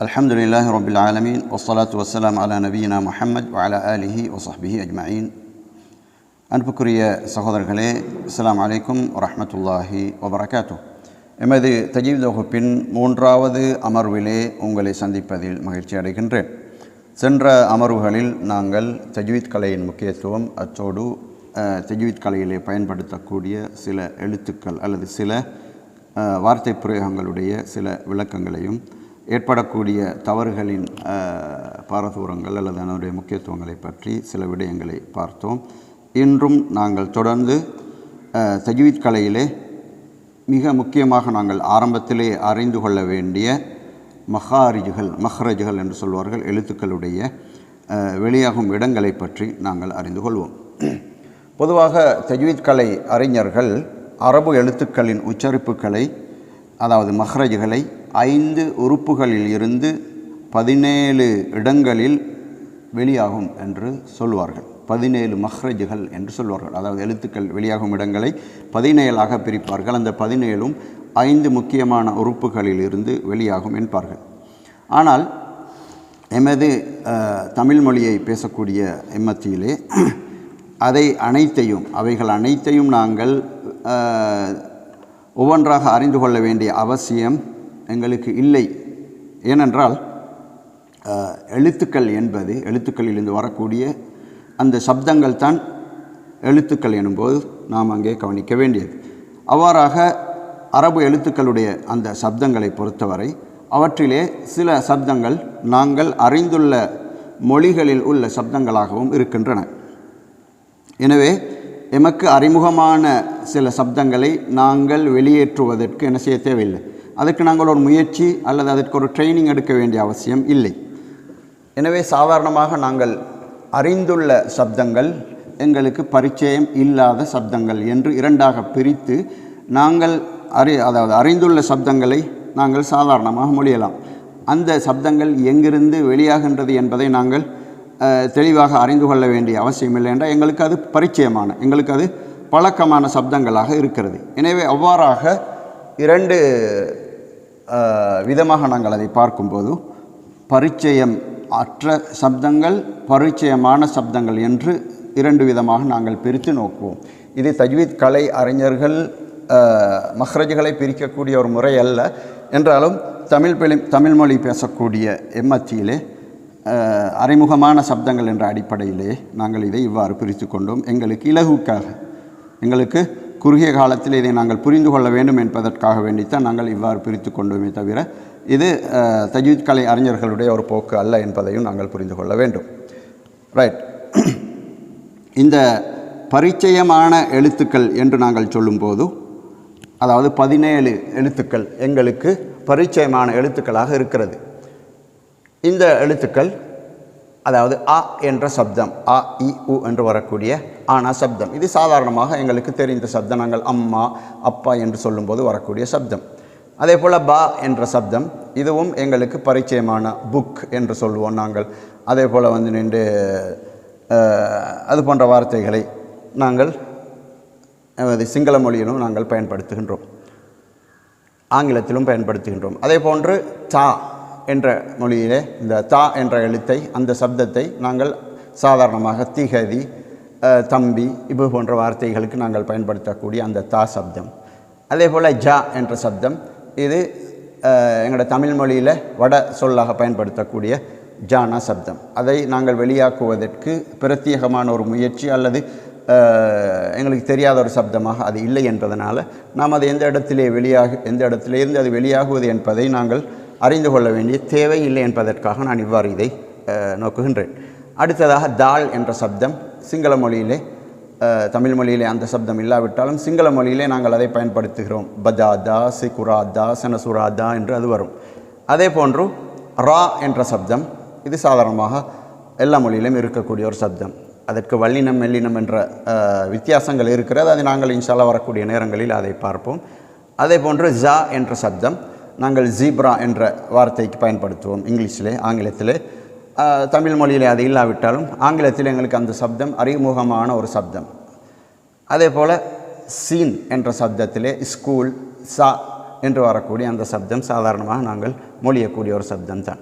الحمد لله رب العالمين والصلاة والسلام على نبينا محمد وعلى آله وصحبه أجمعين அன்புக்குரிய சகோதரர்களே அஸ்ஸலாமு அலைக்கும் வரஹ்மத்துல்லாஹி வபரகாத்து எமது தஜீவ் வகுப்பின் மூன்றாவது அமர்விலே உங்களை சந்திப்பதில் மகிழ்ச்சி அடைகின்றேன் சென்ற அமர்வுகளில் நாங்கள் தஜ்வீத் கலையின் முக்கியத்துவம் அத்தோடு அஹ், தஜ்வீத் கலையிலே பயன்படுத்தக்கூடிய சில எழுத்துக்கள் அல்லது சில அஹ், வார்த்தை பிரயோகங்களுடைய சில விளக்கங்களையும் ஏற்படக்கூடிய தவறுகளின் பாரதூரங்கள் அல்லது அதனுடைய முக்கியத்துவங்களை பற்றி சில விடயங்களை பார்த்தோம். இன்றும் நாங்கள் தொடர்ந்து அஹ், தஜ்வீத் கலையிலே மிக முக்கியமாக நாங்கள் ஆரம்பத்திலே அறிந்து கொள்ள வேண்டிய மஹாரிஜுகள் மஹ்ரஜுகள் என்று சொல்வார்கள் எழுத்துக்களுடைய வெளியாகும் இடங்களை பற்றி நாங்கள் அறிந்து கொள்வோம். பொதுவாக தஜ்வீத் கலை அறிஞர்கள் அரபு எழுத்துக்களின் உச்சரிப்புகளை அதாவது மஹ்ரஜுகளை ஐந்து உறுப்புகளில் இருந்து பதினேழு இடங்களில் வெளியாகும் என்று சொல்வார்கள். பதினேழு மஹ்ரஜுகள் என்று சொல்வார்கள். அதாவது எழுத்துக்கள் வெளியாகும் இடங்களை பதினேழாக பிரிப்பார்கள். அந்த பதினேழும் ஐந்து முக்கியமான உறுப்புகளில் இருந்து வெளியாகும் என்பார்கள். ஆனால் எமது தமிழ் மொழியை பேசக்கூடிய எம்மத்தியிலே அதை அனைத்தையும் அவைகள் அனைத்தையும் நாங்கள் ஒவ்வொன்றாக அறிந்து கொள்ள வேண்டிய அவசியம் எங்களுக்கு இல்லை. ஏனென்றால் எழுத்துக்கள் என்பது எழுத்துக்களிலிருந்து வரக்கூடிய அந்த சப்தங்கள் தான் எழுத்துக்கள் எனும்போது நாம் அங்கே கவனிக்க வேண்டியது. அவ்வாறாக அரபு எழுத்துக்களுடைய அந்த சப்தங்களை பொறுத்தவரை அவற்றிலே சில சப்தங்கள் நாங்கள் அறிந்துள்ள மொழிகளில் உள்ள சப்தங்களாகவும் இருக்கின்றன. எனவே எமக்கு அறிமுகமான சில சப்தங்களை நாங்கள் வெளியேற்றுவதற்கு என்ன செய்ய தேவையில்லை. அதுக்கு நாங்கள் ஒரு முயற்சி அல்லது அதற்கு ஒரு ட்ரைனிங் எடுக்க வேண்டிய அவசியம் இல்லை. எனவே சாதாரணமாக நாங்கள் அறிந்துள்ள சப்தங்கள் எங்களுக்கு பரிச்சயம் இல்லாத சப்தங்கள் என்று இரண்டாக பிரித்து நாங்கள் அறி அதாவது அறிந்துள்ள சப்தங்களை நாங்கள் சாதாரணமாக மொழியலாம். அந்த சப்தங்கள் எங்கிருந்து வெளியாகின்றது என்பதை நாங்கள் தெளிவாக அறிந்து கொள்ள வேண்டிய அவசியம் இல்லை என்றால் எங்களுக்கு அது பரிச்சயமான எங்களுக்கு அது பழக்கமான சப்தங்களாக இருக்கிறது. எனவே அவ்வாறாக இரண்டு விதமாக நாங்கள் அதை பார்க்கும்போது பரிச்சயம் அற்ற சப்தங்கள் பரிச்சயமான சப்தங்கள் என்று இரண்டு விதமாக நாங்கள் பிரித்து நோக்குவோம். இது தஜ்வீத் கலை அறிஞர்கள் மஹ்ரஜ்களை பிரிக்கக்கூடிய ஒரு முறை அல்ல. என்றாலும் தமிழ் பெலி தமிழ் மொழி பேசக்கூடிய எம்மத்தியிலே அறிமுகமான சப்தங்கள் என்ற அடிப்படையிலே நாங்கள் இதை இவ்வாறு பிரித்து கொண்டோம். எங்களுக்கு இலகுக்காக எங்களுக்கு குறுகிய காலத்தில் இதை நாங்கள் புரிந்து கொள்ள வேண்டும் என்பதற்காக வேண்டித்தான் நாங்கள் இவ்வாறு பிரித்து கொண்டோமே தவிர இது தஜீத் கலை அறிஞர்களுடைய ஒரு போக்கு அல்ல என்பதையும் நாங்கள் புரிந்து கொள்ள வேண்டும். ரைட் இந்த பரிச்சயமான எழுத்துக்கள் என்று நாங்கள் சொல்லும்போது அதாவது பதினேழு எழுத்துக்கள் எங்களுக்கு பரிச்சயமான எழுத்துக்களாக இருக்கிறது. இந்த எழுத்துக்கள் அதாவது அ என்ற சப்தம் அ இ உ என்று வரக்கூடிய ஆனா சப்தம். இது சாதாரணமாக எங்களுக்கு தெரிந்த சப்தம் நாங்கள் அம்மா அப்பா என்று சொல்லும்போது வரக்கூடிய சப்தம். அதே போல் பா என்ற சப்தம் இதுவும் எங்களுக்கு பரிச்சயமான புக் என்று சொல்லுவோம் நாங்கள். அதே போல் வந்து நின்று அது போன்ற வார்த்தைகளை நாங்கள் சிங்கள மொழியிலும் நாங்கள் பயன்படுத்துகின்றோம். ஆங்கிலத்திலும் பயன்படுத்துகின்றோம். அதே போன்று தா என்ற மொழியிலே இந்த தா என்ற எழுத்தை அந்த சப்தத்தை நாங்கள் சாதாரணமாக திகதி தம்பி இது போன்ற வார்த்தைகளுக்கு நாங்கள் பயன்படுத்தக்கூடிய அந்த தா சப்தம். அதே போல் ஜா என்ற சப்தம் இது எங்களோட தமிழ் மொழியில் வட சொல்லாக பயன்படுத்தக்கூடிய ஜானா சப்தம். அதை நாங்கள் வெளியாக்குவதற்கு பிரத்யேகமான ஒரு முயற்சி அல்லது எங்களுக்கு தெரியாத ஒரு சப்தமாக அது இல்லை என்பதனால் நாம் அது எந்த இடத்திலே வெளியாக எந்த இடத்திலேருந்து அது வெளியாகுவது என்பதை நாங்கள் அறிந்து கொள்ள வேண்டிய தேவை இல்லை என்பதற்காக நான் இவ்வாறு இதை நோக்குகின்றேன். அடுத்ததாக தால் என்ற சப்தம். சிங்கள மொழியிலே தமிழ் மொழியிலே அந்த சப்தம் இல்லாவிட்டாலும் சிங்கள மொழியிலே நாங்கள் அதை பயன்படுத்துகிறோம். பஜாதா சிகுராதா சனசுராதா என்று அது வரும். அதே போன்று ரா என்ற சப்தம் இது சாதாரணமாக எல்லா மொழியிலும் இருக்கக்கூடிய ஒரு சப்தம். அதற்கு வல்லினம் மெல்லினம் என்ற வித்தியாசங்கள் இருக்கிறது. அதை நாங்கள் இன்ஷால்லா வரக்கூடிய நேரங்களில் அதை பார்ப்போம். அதே போன்று ஜா என்ற சப்தம் நாங்கள் ஜீப்ரா என்ற வார்த்தைக்கு பயன்படுத்துவோம் இங்கிலீஷிலே ஆங்கிலத்திலே. தமிழ் மொழியிலே அது இல்லாவிட்டாலும் ஆங்கிலத்தில் எங்களுக்கு அந்த சப்தம் அறிமுகமான ஒரு சப்தம். அதே போல் சீன் என்ற சப்தத்திலே ஸ்கூல் சா என்று வரக்கூடிய அந்த சப்தம் சாதாரணமாக நாங்கள் மொழியக்கூடிய ஒரு சப்தம் தான்.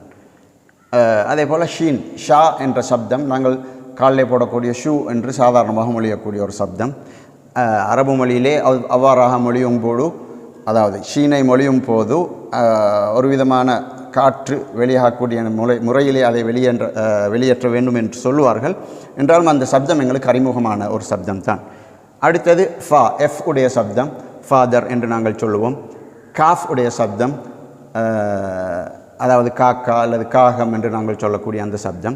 அதே போல் ஷீன் ஷா என்ற சப்தம் நாங்கள் காலிலே போடக்கூடிய ஷூ என்று சாதாரணமாக மொழியக்கூடிய ஒரு சப்தம். அரபு மொழியிலே அவ்- அவ்வாறாக மொழியும் போடும் அதாவது ஷீனை மொழியும் போது ஒரு விதமான காற்று வெளியாகக்கூடிய முறை முறையிலே அதை வெளியேற்ற வெளியேற்ற வேண்டும் என்று சொல்லுவார்கள். என்றாலும் அந்த சப்தம் எங்களுக்கு அறிமுகமான ஒரு சப்தம் தான். அடுத்தது ஃபா எஃப் உடைய சப்தம் ஃபாதர் என்று நாங்கள் சொல்லுவோம். காஃப் உடைய சப்தம் அதாவது காக்கா அல்லது காகம் என்று நாங்கள் சொல்லக்கூடிய அந்த சப்தம்.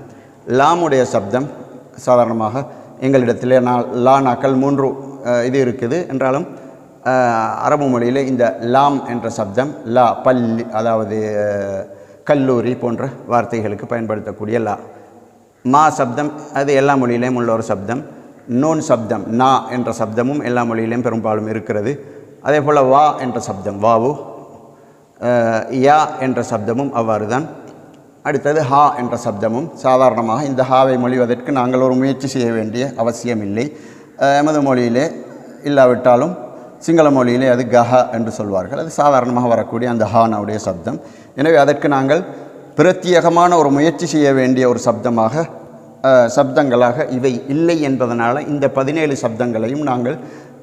லாமுடைய சப்தம் சாதாரணமாக எங்களிடத்திலே நா லா நாக்கள் மூன்று இது இருக்குது. என்றாலும் அரபு மொழியில் இந்த லாம் என்ற சப்தம் லா பள்ளி அதாவது கல்லூரி போன்ற வார்த்தைகளுக்கு பயன்படுத்தக்கூடிய லா. மா சப்தம் அது எல்லா மொழியிலையும் உள்ள ஒரு சப்தம். நூன் சப்தம் நா என்ற சப்தமும் எல்லா மொழியிலையும் பெரும்பாலும் இருக்கிறது. அதே போல் வா என்ற சப்தம் வாவு. யா என்ற சப்தமும் அவ்வாறு தான் அடுத்தது ஹா என்ற சப்தமும் சாதாரணமாக இந்த ஹாவை மொழிவதற்கு நாங்கள் ஒரு முயற்சி செய்ய வேண்டிய அவசியமில்லை. இல்லை எமது மொழியிலே இல்லாவிட்டாலும் சிங்கள மொழியிலே அது கஹ என்று சொல்வார்கள். அது சாதாரணமாக வரக்கூடிய அந்த ஹானுடைய சப்தம். எனவே அதற்கு நாங்கள் பிரத்யேகமான ஒரு முயற்சி செய்ய வேண்டிய ஒரு சப்தமாக சப்தங்களாக இவை இல்லை என்பதனால் இந்த பதினேழு சப்தங்களையும் நாங்கள்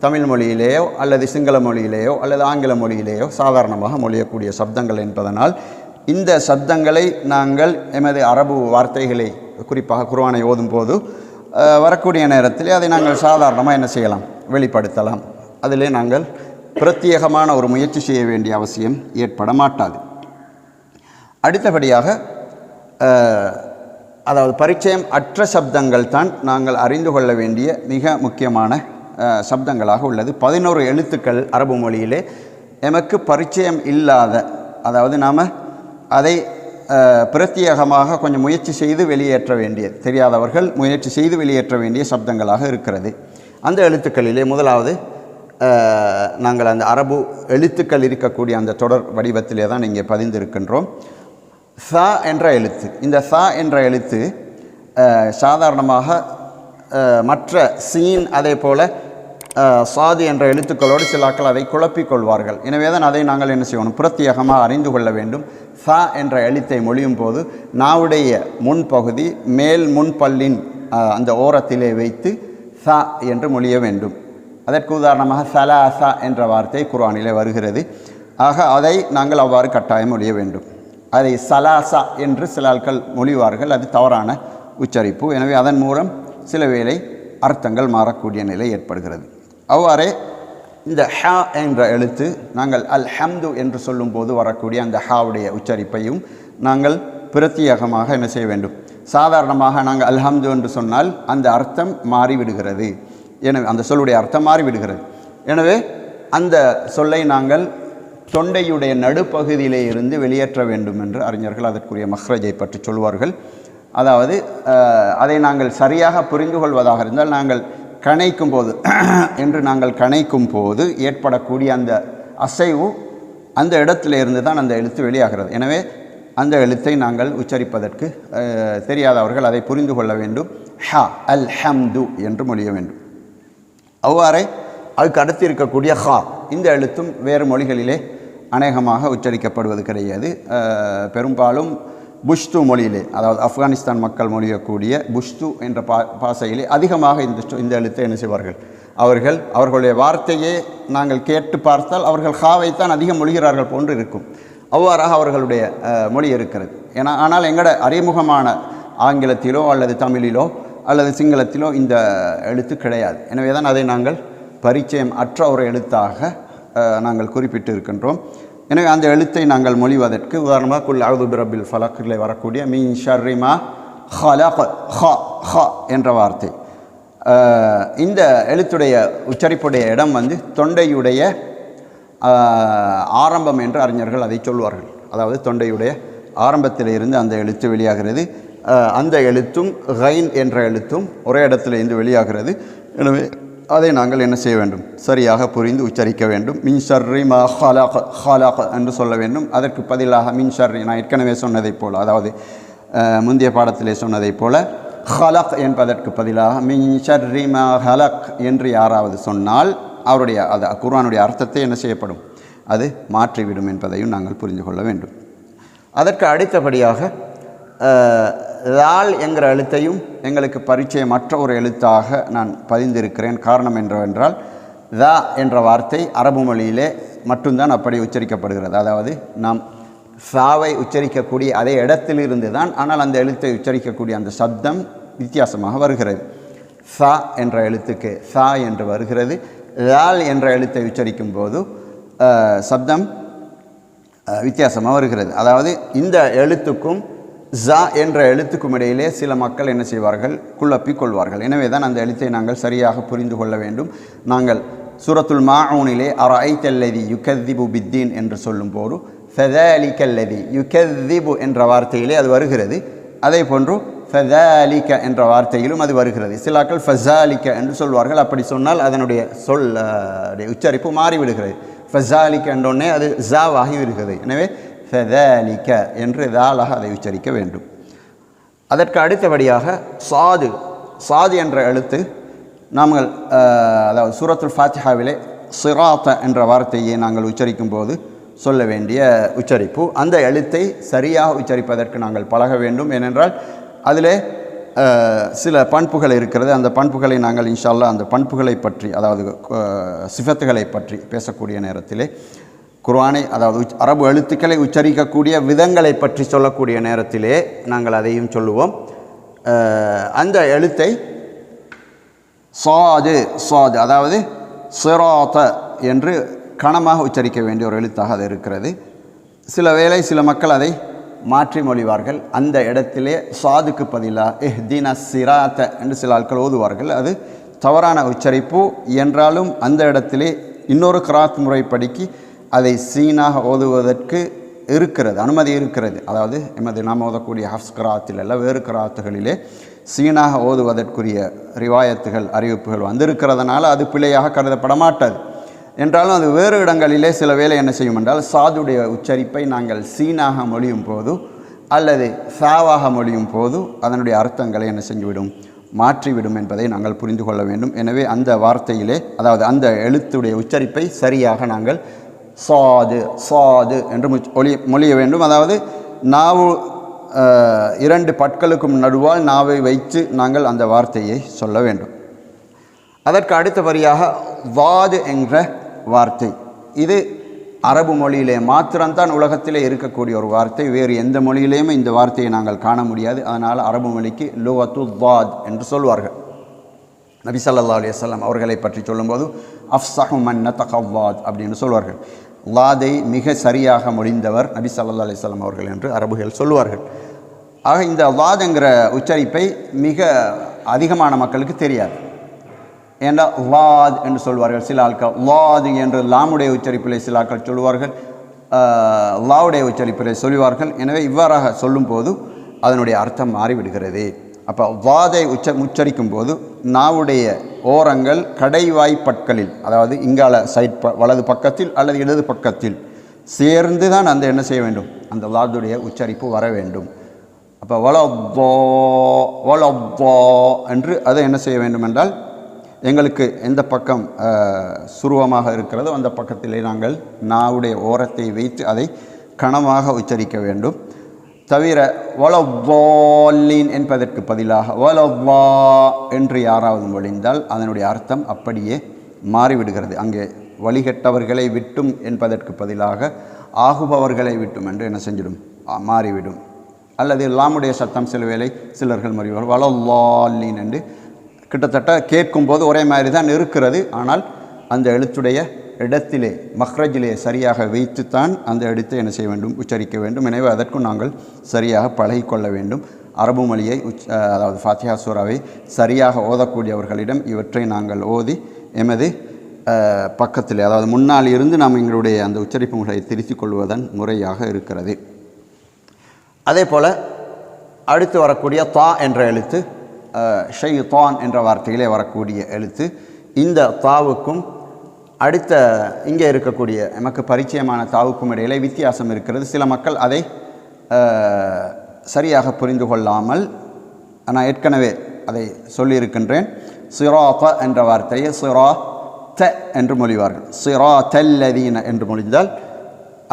தமிழ் மொழியிலேயோ அல்லது சிங்கள மொழியிலேயோ அல்லது ஆங்கில மொழியிலேயோ சாதாரணமாக மொழியக்கூடிய சப்தங்கள் என்பதனால் இந்த சப்தங்களை நாங்கள் எமது அரபு வார்த்தைகளை குறிப்பாக குர்வானை ஓதும் போது வரக்கூடிய நேரத்தில் அதை நாங்கள் சாதாரணமாக என்ன செய்யலாம்? வெளிப்படுத்தலாம். அதிலே நாங்கள் பிரத்யேகமான ஒரு முயற்சி செய்ய வேண்டிய அவசியம் ஏற்பட மாட்டாது அடுத்தபடியாக அதாவது பரிச்சயம் அற்ற சப்தங்கள் தான் நாங்கள் அறிந்து கொள்ள வேண்டிய மிக முக்கியமான சப்தங்களாக உள்ளது. பதினோரு எழுத்துக்கள் அரபு மொழியிலே. எமக்கு பரிச்சயம் இல்லாத அதாவது நாம் அதை பிரத்யேகமாக கொஞ்சம் முயற்சி செய்து வெளியேற்ற வேண்டிய தெரியாதவர்கள் முயற்சி செய்து வெளியேற்ற வேண்டிய சப்தங்களாக இருக்கிறது. அந்த எழுத்துக்களிலே முதலாவது நாங்கள் அந்த அரபு எழுத்துக்கள் இருக்கக்கூடிய அந்த தொடர் வடிவத்திலே தான் இங்கே பதிந்திருக்கின்றோம். சா என்ற எழுத்து. இந்த சா என்ற எழுத்து சாதாரணமாக மற்ற சீன் அதே போல சாதி என்ற எழுத்துக்களோடு சிலாக்கள் அதை குழப்பிக் கொள்வார்கள். எனவே தான் அதை நாங்கள் என்ன செய்யணும்? பிரத்யேகமாக அறிந்து கொள்ள வேண்டும். சா என்ற எழுத்தை மொழியும் போது நாவுடைய முன்பகுதி மேல் முன்பல்லின் அந்த ஓரத்திலே வைத்து சா என்று மொழிய வேண்டும். அதற்கு உதாரணமாக சலாசா என்ற வார்த்தை குர்ஆனிலே வருகிறது. ஆக அதை நாங்கள் அவ்வாறு கட்டாயம் மொழிய வேண்டும். அதை சலாசா என்று சில ஆட்கள் மொழிவார்கள். அது தவறான உச்சரிப்பு. எனவே அதன் மூலம் சில வேளை அர்த்தங்கள் மாறக்கூடிய நிலை ஏற்படுகிறது. அவ்வாறே இந்த ஹா என்ற எழுத்து நாங்கள் அல் ஹம்து என்று சொல்லும்போது வரக்கூடிய அந்த ஹாவுடைய உச்சரிப்பையும் நாங்கள் பிரத்யேகமாக என்ன செய்ய வேண்டும்? சாதாரணமாக நாங்கள் அல்ஹம்து என்று சொன்னால் அந்த அர்த்தம் மாறிவிடுகிறது. எனவே அந்த சொல்லுடைய அர்த்தம் மாறிவிடுகிறது. எனவே அந்த சொல்லை நாங்கள் தொண்டையுடைய நடுப்பகுதியிலே இருந்து வெளியேற்ற வேண்டும் என்று அறிஞர்கள் அதற்குரிய மஹ்ரஜை பற்றி சொல்வார்கள். அதாவது அதை நாங்கள் சரியாக புரிந்து கொள்வதாக இருந்தால் நாங்கள் கணைக்கும் போது என்று நாங்கள் கணைக்கும் போது ஏற்படக்கூடிய அந்த அசைவு அந்த இடத்துல இருந்து தான் அந்த எழுத்து வெளியாகிறது. எனவே அந்த எழுத்தை நாங்கள் உச்சரிப்பதற்கு தெரியாதவர்கள் அதை புரிந்து கொள்ள வேண்டும். ஹ அல் ஹம்து என்று மொழிய வேண்டும். அவ்வாறே அதுக்கு அடுத்து இருக்கக்கூடிய ஹா. இந்த எழுத்தும் வேறு மொழிகளிலே அநேகமாக உச்சரிக்கப்படுவது கிடையாது. பெரும்பாலும் புஷ்து மொழியிலே அதாவது ஆப்கானிஸ்தான் மக்கள் மொழியக்கூடிய புஷ்து என்ற பா பாசையிலே அதிகமாக இந்த இந்த எழுத்தை என்ன செய்வார்கள்? அவர்கள் அவர்களுடைய வார்த்தையே நாங்கள் கேட்டு பார்த்தால் அவர்கள் ஹாவைத்தான் அதிகம் மொழிகிறார்கள் போன்று இருக்கும். அவ்வாறாக அவர்களுடைய மொழி இருக்கிறது. ஏன்னா ஆனால் எங்களோட அறிமுகமான ஆங்கிலத்திலோ அல்லது தமிழிலோ அல்லது சிங்களத்திலோ இந்த எழுத்து கிடையாது. எனவே தான் அதை நாங்கள் பரிச்சயம் அற்ற ஒரு எழுத்தாக நாங்கள் குறிப்பிட்டு இருக்கின்றோம் எனவே அந்த எழுத்தை நாங்கள் மொழிவதற்கு உதாரணமாக குல் அவுது பிரபில் ஃபலக்கில் வரக்கூடிய மீன் ஷர்ரிமா ஹலக் ஹ ஹ என்ற வார்த்தை. இந்த எழுத்துடைய உச்சரிப்புடைய இடம் வந்து தொண்டையுடைய ஆரம்பம் என்று அறிஞர்கள் அதை சொல்வார்கள். அதாவது தொண்டையுடைய ஆரம்பத்தில் இருந்து அந்த எழுத்து வெளியாகிறது. அந்த எழுத்தும் கைன் என்ற எழுத்தும் ஒரே இடத்துல இருந்து வெளியாகிறது. எனவே அதை நாங்கள் என்ன செய்ய வேண்டும்? சரியாக புரிந்து உச்சரிக்க வேண்டும். மின் ஷர்ரி மா ஹலாக் ஹலாக் என்று சொல்ல வேண்டும். அதற்கு பதிலாக மின் ஷர்ரி நான் ஏற்கனவே சொன்னதைப் போல் அதாவது முந்தைய பாடத்திலே சொன்னதைப் போல ஹலக் என்பதற்கு பதிலாக மின் ஷர்ரி மா ஹலக் என்று யாராவது சொன்னால் அவருடைய அது குர்ஆனுடைய அர்த்தத்தை என்ன செய்யப்படும்? அது மாற்றிவிடும் என்பதையும் நாங்கள் புரிந்து கொள்ள வேண்டும். அதற்கு அடுத்தபடியாக லால் என்கிற எழுத்தையும் எங்களுக்கு பரிச்சயமற்ற ஒரு எழுத்தாக நான் பதிந்திருக்கிறேன். காரணம் என்றவென்றால் த என்ற வார்த்தை அரபு மொழியிலே மட்டும்தான் அப்படி உச்சரிக்கப்படுகிறது. அதாவது நாம் சாவை உச்சரிக்கக்கூடிய அதே இடத்திலிருந்து தான் ஆனால் அந்த எழுத்தை உச்சரிக்கக்கூடிய அந்த சப்தம் வித்தியாசமாக வருகிறது. சா என்ற எழுத்துக்கு சா என்று வருகிறது. லால் என்ற எழுத்தை உச்சரிக்கும் போது சப்தம் வித்தியாசமாக வருகிறது. அதாவது இந்த எழுத்துக்கும் ஜா என்ற எழுத்துக்கும் இடையிலே சில மக்கள் என்ன செய்வார்கள்? குழப்பிக் கொள்வார்கள். எனவே தான் அந்த எழுத்தை நாங்கள் சரியாக புரிந்து கொள்ள வேண்டும். நாங்கள் சூரத்துல் மாஊனிலே அரைத்தல்லதி யுகதிபு பித்தீன் என்று சொல்லும்போது ஃபெதாலிகல்லதி யுகதிபு என்ற வார்த்தையிலே அது வருகிறது. அதே போன்று ஃபெதாலிக என்ற வார்த்தையிலும் அது வருகிறது. சிலாக்கள் ஃபசாலிக்க என்று சொல்வார்கள். அப்படி சொன்னால் அதனுடைய சொல் உச்சரிப்பு மாறிவிடுகிறது. ஃபசாலிக்க என்றொன்னே அது ஜாவாகி விடுகிறது. எனவே ஃபெதாலிக்க என்று தாலாக அதை உச்சரிக்க வேண்டும். அதற்கு அடுத்தபடியாக சாது சாது என்ற எழுத்து நாங்கள் அதாவது சூரத்துல் ஃபாத்திஹாவிலே சிராத்த என்ற வார்த்தையை நாங்கள் உச்சரிக்கும் போது சொல்ல வேண்டிய உச்சரிப்பு. அந்த எழுத்தை சரியாக உச்சரிப்பதற்கு நாங்கள் பழக வேண்டும். ஏனென்றால் அதிலே சில பண்புகள் இருக்கிறது. அந்த பண்புகளை நாங்கள் இன்ஷால்லா அந்த பண்புகளை பற்றி அதாவது சிஃபத்துகளை பற்றி பேசக்கூடிய நேரத்திலே குர்ஆனை அதாவது அரபு எழுத்துக்களை உச்சரிக்கக்கூடிய விதங்களை பற்றி சொல்லக்கூடிய நேரத்திலே நாங்கள் அதையும் சொல்லுவோம். அந்த எழுத்தை சாது சாது அதாவது சிராத்த என்று கணமாக உச்சரிக்க வேண்டிய ஒரு எழுத்தாக அது இருக்கிறது. சில வேளை சில மக்கள் அதை மாற்றி மொழிவார்கள். அந்த இடத்திலே சாதுக்கு பதிலாக எஹ்தீன சிராத்த என்று சில ஆட்கள் ஓதுவார்கள். அது தவறான உச்சரிப்பு. என்றாலும் அந்த இடத்திலே இன்னொரு கிராத் முறைப்படிக்கு அதை சீனாக ஓதுவதற்கு இருக்கிறது அனுமதி இருக்கிறது. அதாவது எமது நாம் ஓதக்கூடிய ஹஃப்ஸ் கிராத்தில் அல்ல வேறு கிராத்துகளிலே சீனாக ஓதுவதற்குரிய ரிவாயத்துகள் அறிவிப்புகள் வந்திருக்கிறதுனால அது பிழையாக கருதப்பட மாட்டாது என்றாலும் அது வேறு இடங்களிலே சில வேளை என்ன செய்யும் என்றால் சாதுடைய உச்சரிப்பை நாங்கள் சீனாக மொழியும் போது அல்லது சாவாக மொழியும் போது அதனுடைய அர்த்தங்களை என்ன செஞ்சுவிடும் மாற்றிவிடும் என்பதை நாங்கள் புரிந்து கொள்ள வேண்டும். எனவே அந்த வார்த்தையிலே அதாவது அந்த எழுத்துடைய உச்சரிப்பை சரியாக நாங்கள் சாது சாது என்று ஒளி மொழிய வேண்டும். அதாவது நாவு இரண்டு பற்களுக்கும் நடுவால் நாவை வைத்து நாங்கள் அந்த வார்த்தையை சொல்ல வேண்டும். அதற்கு அடுத்தபடியாக வாது என்ற வார்த்தை. இது அரபு மொழியிலே மாத்திரம்தான் உலகத்திலே இருக்கக்கூடிய ஒரு வார்த்தை. வேறு எந்த மொழியிலேயுமே இந்த வார்த்தையை நாங்கள் காண முடியாது. அதனால் அரபு மொழிக்கு லுவத்து வாத் என்று சொல்வார்கள். நபி சல்லா அலைஹி அவர்களை பற்றி சொல்லும்போது அஃப்ஸஹு மன் நதகவாத் அப்படின்னு சொல்வார்கள். வாதை மிக சரியாக மொழிந்தவர் நபி சல்லா அலிஸ்லாம் அவர்கள் என்று அரபுகள் சொல்லுவார்கள். ஆக இந்த வாதுங்கிற உச்சரிப்பை மிக அதிகமான மக்களுக்கு தெரியாது. ஏண்டா லாத் என்று சொல்வார்கள். சில ஆட்கள் லாது என்று லாமுடைய உச்சரிப்பிலே சில ஆட்கள் சொல்லுவார்கள். லாவுடைய உச்சரிப்பிலே சொல்லுவார்கள். எனவே இவ்வாறாக சொல்லும்போது அதனுடைய அர்த்தம் மாறிவிடுகிறது. அப்போ வாதை உச்ச உச்சரிக்கும் போது நாவுடைய ஓரங்கள் கடைவாய்ப்பற்களில் அதாவது இங்கால சைட் ப வலது பக்கத்தில் அல்லது இடது பக்கத்தில் சேர்ந்து தான் அந்த என்ன செய்ய வேண்டும்? அந்த லார்டுடைய உச்சரிப்பு வர வேண்டும். அப்போ வளவோ வளவோ என்று அதை என்ன செய்ய வேண்டும் என்றால் எங்களுக்கு எந்த பக்கம் சுருவமாக இருக்கிறதோ அந்த பக்கத்திலே நாங்கள் நாவுடைய ஓரத்தை வைத்து அதை கனமாக உச்சரிக்க வேண்டும். தவிர வளவாலின் என்பதற்கு பதிலாக வளவா என்று யாராவது மொழிந்தால் அதனுடைய அர்த்தம் அப்படியே மாறிவிடுகிறது. அங்கே வழிகட்டவர்களை விட்டும் என்பதற்கு பதிலாக ஆகுபவர்களை விட்டும் என்று என்ன செஞ்சிடும்? மாறிவிடும். அல்லது லாமுடைய சத்தம் சில வேளை சிலர்கள் மறிவார் வளவாலின் என்று கிட்டத்தட்ட கேட்கும்போது ஒரே மாதிரி தான் இருக்கிறது. ஆனால் அந்த எழுத்துடைய இடத்திலே மஹ்ரஜிலே சரியாக வைத்துத்தான் அந்த எழுத்தை என்ன செய்ய வேண்டும் உச்சரிக்க வேண்டும். எனவே அதற்கும் நாங்கள் சரியாக பழகிக்கொள்ள வேண்டும். அரபு மொழியை உச் அதாவது ஃபாத்தியா சூராவை சரியாக ஓதக்கூடியவர்களிடம் இவற்றை நாங்கள் ஓதி எமது பக்கத்தில் பக்கத்திலே அதாவது முன்னால் இருந்து நாம் எங்களுடைய அந்த உச்சரிப்பு முறையை திருத்திக் கொள்வதன் முறையாக இருக்கிறது. அதே போல் அடுத்து வரக்கூடிய தா என்ற எழுத்து ஷைத்தான் என்ற வார்த்தையிலே வரக்கூடிய எழுத்து இந்த தாவுக்கும் அடுத்த இங்கே இருக்கக்கூடிய நமக்கு பரிச்சயமான தாவுக்கும் இடையிலே வித்தியாசம் இருக்கிறது. சில மக்கள் அதை சரியாக புரிந்து கொள்ளாமல் நான் ஏற்கனவே அதை சொல்லியிருக்கின்றேன். சிராத்த என்ற வார்த்தையை சிரா த என்று மொழிவார்கள். சிராத்தல்லதீன என்று மொழிந்தால்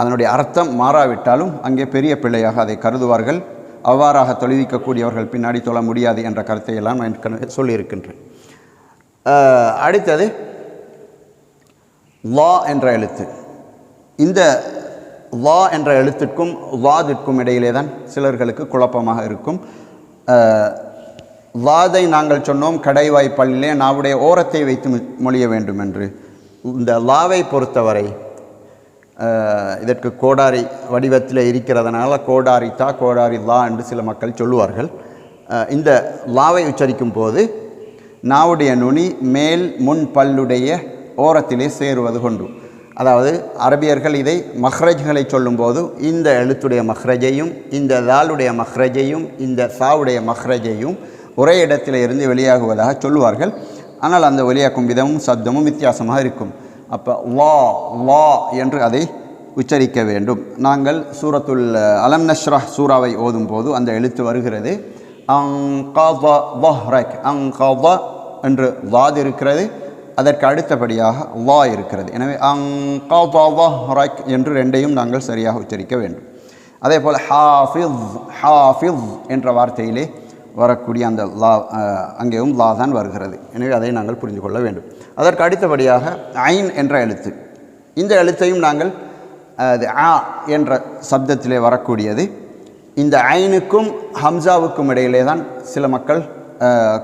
அதனுடைய அர்த்தம் மாறாவிட்டாலும் அங்கே பெரிய பிள்ளையாக அதை கருதுவார்கள். அவ்வாறாக தொழுவிக்கக்கூடியவர்கள் பின்னாடி தொழ முடியாது என்ற கருத்தை எல்லாம் நான் ஏற்கனவே சொல்லியிருக்கின்றேன். அடுத்தது லா என்ற எழுத்து. இந்த லா என்ற எழுத்துக்கும் வாதிற்கும் இடையிலே தான் சிலர்களுக்கு குழப்பமாக இருக்கும். வாதை நாங்கள் சொன்னோம் கடைவாய் பல்லிலே நாவுடைய ஓரத்தை வைத்து மொழிய வேண்டும் என்று இந்த லாவை பொறுத்தவரை இதற்கு கோடாரி வடிவத்தில் இருக்கிறதுனால கோடாரி தா கோடாரி லா என்று சில மக்கள் சொல்லுவார்கள். இந்த லாவை உச்சரிக்கும் போது நாவுடைய நுனி மேல் முன் பல்லுடைய ஓரத்திலே சேருவது கொண்டு. அதாவது அரபியர்கள் இதை மஹ்ரஜ்களை சொல்லும்போது இந்த எழுத்துடைய மஹ்ரஜையும் இந்த தாளுடைய மஹ்ரஜையும் இந்த சாவுடைய மஹ்ரஜையும் ஒரே இடத்தில் இருந்து வெளியாகுவதாக சொல்லுவார்கள். ஆனால் அந்த வெளியாக்கும் விதமும் சப்தமும் வித்தியாசமாக இருக்கும். அப்போ வா வா என்று அதை உச்சரிக்க வேண்டும். நாங்கள் சூரத்துல் அலம் நஷ்ரஹ் சூறாவை ஓதும்போது அந்த எழுத்து வருகிறது. அங்கத வஹ்ரக் அங்கத என்று வாத் இருக்கிறது அதற்கு அடுத்தபடியாக வா இருக்கிறது. எனவே அங்கத வஹ்ரக் என்று ரெண்டையும் நாங்கள் சரியாக உச்சரிக்க வேண்டும். அதே போல் ஹாஃபிஸ் ஹாஃபிஸ் என்ற வார்த்தையிலே வரக்கூடிய அந்த லா அங்கேயும் லா தான் வருகிறது. எனவே அதை நாங்கள் புரிந்து கொள்ள வேண்டும். அதற்கு அடுத்தபடியாக ஐன் என்ற எழுத்து. இந்த எழுத்தையும் நாங்கள் அது ஆ என்ற சப்தத்திலே வரக்கூடியது. இந்த ஐனுக்கும் ஹம்சாவுக்கும் இடையிலே தான் சில மக்கள்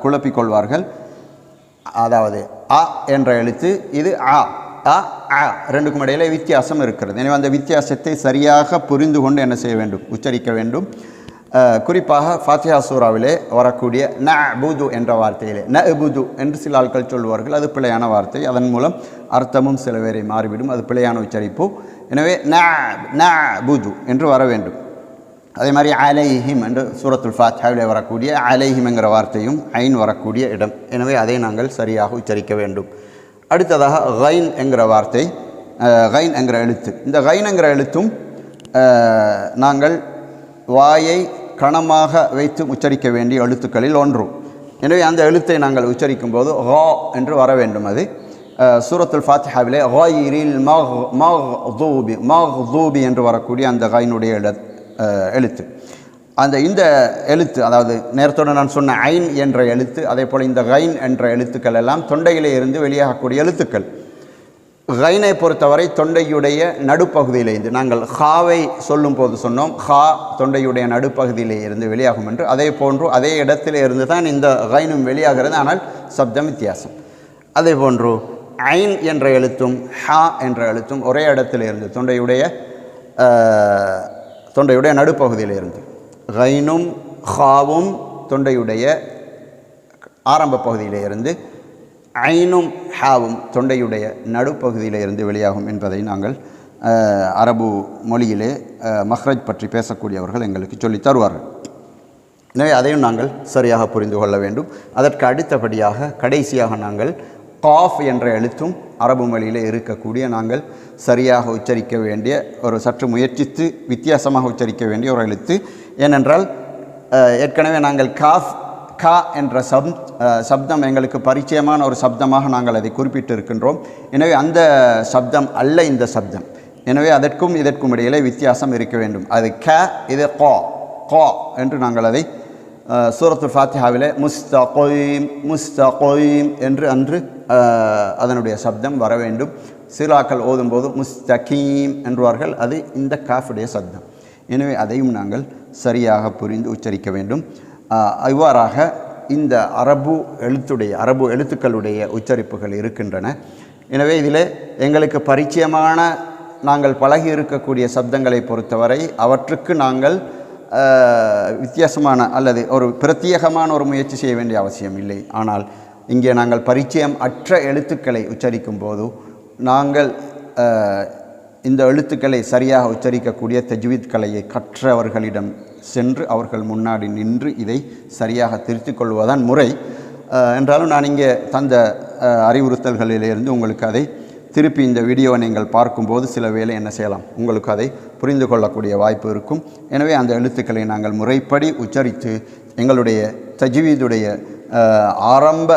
குழப்பிக்கொள்வார்கள் அதாவது அ என்ற எழுத்து இது ஆ அ அ. ரெண்டுக்கும் இடையில வித்தியாசம் இருக்கிறது. எனவே அந்த வித்தியாசத்தை சரியாக புரிந்து கொண்டு என்ன செய்ய வேண்டும்? உச்சரிக்க வேண்டும். குறிப்பாக ஃபாத்தியா சூராவிலே வரக்கூடிய ந புது என்ற வார்த்தையிலே ந புது என்று சில ஆட்கள் சொல்வார்கள் அது பிழையான வார்த்தை. அதன் மூலம் அர்த்தமும் சில பேரை மாறிவிடும். அது பிழையான உச்சரிப்பு. எனவே ந ந புது என்று வர வேண்டும். அதே மாதிரி அலைஹிம் என்று சூரத்துல் ஃபாத்ஹாவில் வரக்கூடிய அலைஹிம் என்கிற வார்த்தையும் ஐன் வரக்கூடிய இடம். எனவே அதை நாங்கள் சரியாக உச்சரிக்க வேண்டும். அடுத்ததாக கைன் என்கிற வார்த்தை கைன் என்கிற எழுத்து. இந்த கைன் என்கிற எழுத்தும் நாங்கள் வாயை கணமாக வைத்து உச்சரிக்க வேண்டிய எழுத்துக்களில் ஒன்று. எனவே அந்த எழுத்தை நாங்கள் உச்சரிக்கும் போது ஹா என்று வர வேண்டும் அது. சூரத்துல் ஃபாத்திஹாவிலே ஹாயிரில் மஹ் மாஹோ தூபி என்று வரக்கூடிய அந்த கைனுடைய எழுத்து எழுத்து. அந்த இந்த எழுத்து அதாவது நேரத்தோடு நான் சொன்ன ஐன் என்ற எழுத்து அதே போல் இந்த கைன் என்ற எழுத்துக்கள் எல்லாம் தொண்டையிலே இருந்து வெளியாகக்கூடிய எழுத்துக்கள். கைனை பொறுத்தவரை தொண்டையுடைய நடுப்பகுதியிலே இருந்து நாங்கள் ஹாவை சொல்லும் போது சொன்னோம் ஹா தொண்டையுடைய நடுப்பகுதியிலே இருந்து வெளியாகும் என்று. அதே போன்று அதே இடத்திலே இருந்து தான் இந்த கைனும் வெளியாகிறது ஆனால் சப்தம் வித்தியாசம். அதே போன்று ஐன் என்ற எழுத்தும் ஹா என்ற எழுத்தும் ஒரே இடத்துல இருந்து தொண்டையுடைய தொண்டையுடைய நடுப்பகுதியிலிருந்து. ஹைனும் ஹாவும் தொண்டையுடைய ஆரம்ப பகுதியிலிருந்து ஐனும் ஹாவும் தொண்டையுடைய நடுப்பகுதியிலிருந்து வெளியாகும் என்பதை நாங்கள் அரபு மொழியிலே மஹ்ரஜ் பற்றி பேசக்கூடியவர்கள் எங்களுக்கு சொல்லித் தருவார்கள். எனவே அதையும் நாங்கள் சரியாக புரிந்து கொள்ள வேண்டும். அதற்கு அடுத்தபடியாக கடைசியாக நாங்கள் காஃப் என்ற எழுத்தும் அரபு மொழியில் இருக்கக்கூடிய நாங்கள் சரியாக உச்சரிக்க வேண்டிய ஒரு சற்று முயற்சித்து வித்தியாசமாக உச்சரிக்க வேண்டிய ஒரு எழுத்து. ஏனென்றால் ஏற்கனவே நாங்கள் காஃப் கா என்ற சப் சப்தம் எங்களுக்கு பரிச்சயமான ஒரு சப்தமாக நாங்கள் அதை குறிப்பிட்டு இருக்கின்றோம் எனவே அந்த சப்தம் அல்ல இந்த சப்தம். எனவே அதற்கும் இதற்கும் இடையிலே வித்தியாசம் இருக்க வேண்டும். அது க இது கா கா என்று நாங்கள் அதை சூரத்து ஃபாத்திஹாவில் ஃபாத்திஹாவிலே முஸ்தகோயிம் முஸ்தகோயிம் என்று அன்று அதனுடைய சப்தம் வர வேண்டும். சிலாக்கள் ஓதும்போது முஸ்தகீம் என்றுவார்கள். அது இந்த காஃபுடைய சப்தம். எனவே அதையும் நாங்கள் சரியாக புரிந்து உச்சரிக்க வேண்டும். இவ்வாறாக இந்த அரபு எழுத்துடைய அரபு எழுத்துக்களுடைய உச்சரிப்புகள் இருக்கின்றன. எனவே இதில் எங்களுக்கு பரிச்சயமான நாங்கள் பழகி இருக்கக்கூடிய சப்தங்களை பொறுத்தவரை அவற்றுக்கு நாங்கள் வித்தியாசமான அல்லது ஒரு பிரத்யேகமான ஒரு முயற்சி செய்ய வேண்டிய அவசியம் இல்லை. ஆனால் இங்கே நாங்கள் பரிச்சயம் அற்ற எழுத்துக்களை உச்சரிக்கும் போது நாங்கள் இந்த எழுத்துக்களை சரியாக உச்சரிக்கக்கூடிய தஜ்வீத் கலையை கற்றவர்களிடம் சென்று அவர்கள் முன்னாடி நின்று இதை சரியாக திருத்திக் கொள்வதுதான் முறை. என்றாலும் நான் இங்கே தந்த அறிவுறுத்தல்களிலிருந்து உங்களுக்கு அதை திருப்பி இந்த வீடியோவை நீங்கள் பார்க்கும்போது சில வேளை என்ன செய்யலாம்? உங்களுக்கு அதை புரிந்து கொள்ளக்கூடிய வாய்ப்பு இருக்கும். எனவே அந்த எழுத்துக்களை நாங்கள் முறைப்படி உச்சரித்து எங்களுடைய தஜ்வீதுடைய ஆரம்ப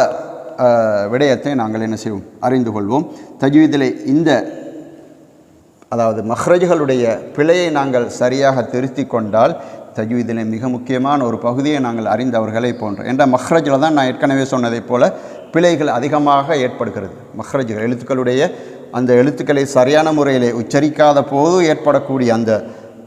விடயத்தை நாங்கள் என்ன செய்வோம்? அறிந்து கொள்வோம். தஜ்வீதிலே இந்த அதாவது மஹ்ரஜ்களுடைய பிழையை நாங்கள் சரியாக திருத்தி கொண்டால் தஜ்வீதிலே மிக முக்கியமான ஒரு பகுதியை நாங்கள் அறிந்தவர்களை போன்ற. என்ற மஹ்ரஜில் தான் நான் ஏற்கனவே சொன்னதைப் போல பிழைகள் அதிகமாக ஏற்படுகிறது. மஹ்ரஜ்கள் எழுத்துக்களுடைய அந்த எழுத்துக்களை சரியான முறையிலே உச்சரிக்காத போது ஏற்படக்கூடிய அந்த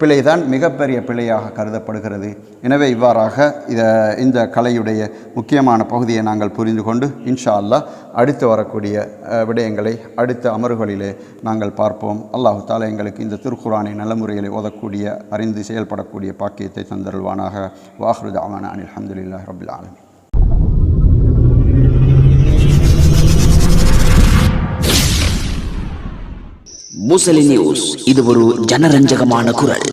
பிழை தான் மிகப்பெரிய பிழையாக கருதப்படுகிறது. எனவே இவ்வாறாக இத இந்த கலையுடைய முக்கியமான பகுதியை நாங்கள் புரிந்து கொண்டு இன்ஷா அல்லாஹ் அடுத்து வரக்கூடிய விடயங்களை அடுத்த அமர்வுகளிலே நாங்கள் பார்ப்போம். அல்லாஹு தாலா எங்களுக்கு இந்த திருக்குறானை நல்ல முறையில் ஓதக்கூடிய அறிந்து செயல்படக்கூடிய பாக்கியத்தை தந்தருள்வானாக. வாஹ்ருத் அனில் அஹமதுல்லா ரபுல் ஆலமி முசலி நியூஸ். இது ஒரு ஜனரஞ்சகமான குரல்.